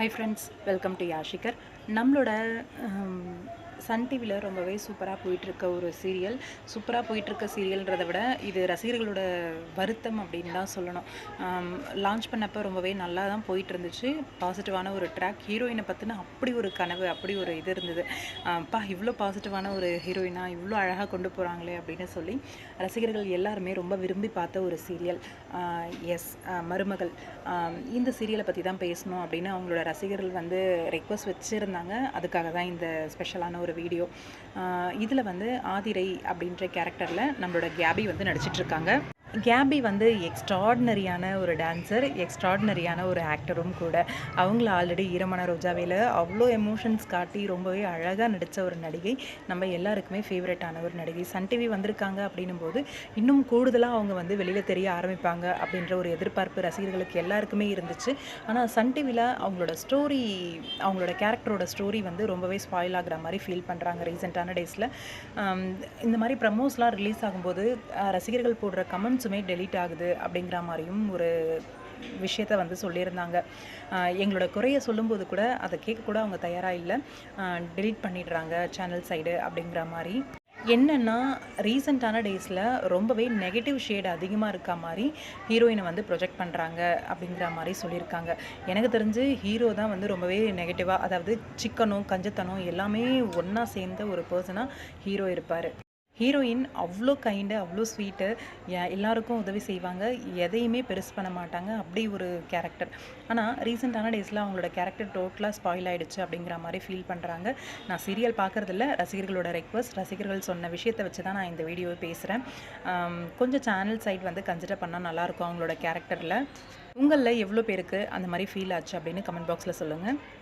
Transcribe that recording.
High friends welcome to யாஷிகர் நம்மளோட Sun டிவியில் ரொம்பவே சூப்பராக போயிட்டுருக்க ஒரு சீரியல். சூப்பராக போயிட்டுருக்க சீரியல்ன்றதை விட இது ரசிகர்களோட வருத்தம் அப்படின்னு தான் சொல்லணும். லான்ச் பண்ணப்போ ரொம்பவே நல்லா தான் போயிட்டு இருந்துச்சு பாசிட்டிவான ஒரு ட்ராக் ஹீரோயினை பற்றின அப்படி ஒரு கனவு அப்படி ஒரு இது இருந்தது. அப்பா இவ்வளோ பாசிட்டிவான ஒரு ஹீரோயினா இவ்வளோ அழகாக கொண்டு போகிறாங்களே அப்படின்னு சொல்லி ரசிகர்கள் எல்லாருமே ரொம்ப விரும்பி பார்த்த ஒரு சீரியல். எஸ் மருமகள். இந்த சீரியலை பற்றி தான் பேசணும் அப்படின்னு அவங்களோட ரசிகர்கள் வந்து ரெக்வஸ்ட் வச்சுருந்தாங்க. அதுக்காக தான் இந்த ஸ்பெஷலான ஒரு வீடியோ இதில் வந்து ஆதிரை அப்படின்ற கேரக்டரில் நம்மளோட கேபி வந்து நடிச்சிட்ருக்காங்க கேபி வந்து எக்ஸ்ட்ராடினரியான ஒரு டான்ஸர் எக்ஸ்ட்ராடினரியான ஒரு ஆக்டரும் கூட. அவங்கள ஆல்ரெடி ஈரமான ரோஜாவையில் அவ்வளோ எமோஷன்ஸ் காட்டி ரொம்பவே அழகாக நடித்த ஒரு நடிகை நம்ம எல்லாருக்குமே ஃபேவரட்டான ஒரு நடிகை. சன் டிவி வந்திருக்காங்க அப்படின்னும் போது இன்னும் கூடுதலாக அவங்க வந்து வெளியில் தெரிய ஆரம்பிப்பாங்க அப்படின்ற ஒரு எதிர்பார்ப்பு ரசிகர்களுக்கு எல்லாருக்குமே இருந்துச்சு. ஆனால் சன் டிவியில் அவங்களோட ஸ்டோரி அவங்களோட கேரக்டரோட ஸ்டோரி வந்து ரொம்பவே ஸ்பாயில் ஆகிற மாதிரி ஃபீல் பண்ணுறாங்க ரீசெண்டான டேஸில் இந்த மாதிரி ப்ரமோஸ்லாம் ரிலீஸ் ஆகும்போது ரசிகர்கள் போடுற கமெண்ட் அக்கௌண்ட்ஸுமே டெலீட் ஆகுது அப்படிங்கிற மாதிரியும் ஒரு விஷயத்த வந்து சொல்லியிருந்தாங்க. எங்களோட குறையை சொல்லும்போது கூட அதை கேட்க கூட அவங்க தயாராக இல்லை. டெலீட் பண்ணிடுறாங்க சேனல் சைடு அப்படிங்கிற மாதிரி. என்னென்னா ரீசண்டான டேஸில் ரொம்பவே நெகட்டிவ் ஷேடு அதிகமாக இருக்க மாதிரி ஹீரோயினை வந்து ப்ரொஜெக்ட் பண்ணுறாங்க அப்படிங்கிற மாதிரி சொல்லியிருக்காங்க. எனக்கு தெரிஞ்சு ஹீரோ தான் வந்து ரொம்பவே நெகட்டிவாக அதாவது சிக்கனும் கஞ்சத்தனம் எல்லாமே ஒன்றா சேர்ந்த ஒரு பர்சனாக ஹீரோ இருப்பார். ஹீரோயின் அவ்வளோ கைண்டு அவ்வளோ ஸ்வீட்டு எல்லாருக்கும் உதவி செய்வாங்க. எதையுமே பெருசு பண்ண மாட்டாங்க. அப்படி ஒரு கேரக்டர் ஆனால் ரீசெண்டான டேஸில் அவங்களோட கேரக்டர் டோட்டலாக ஸ்பாயில் ஆகிடுச்சு அப்படிங்கிற மாதிரி ஃபீல் பண்ணுறாங்க நான் சீரியல் பார்க்குறதில்ல ரசிகர்களோட ரெக்வஸ்ட் ரசிகர்கள் சொன்ன விஷயத்தை வச்சு தான் நான் இந்த வீடியோவை பேசுகிறேன் கொஞ்சம் சேனல் சைட் வந்து கன்சிடர் பண்ணால் நல்லாயிருக்கும் அவங்களோட கேரக்டரில் உங்களில் எவ்வளோ பேருக்கு அந்த மாதிரி ஃபீல் ஆச்சு அப்படின்னு கமெண்ட் பாக்ஸில் சொல்லுங்கள்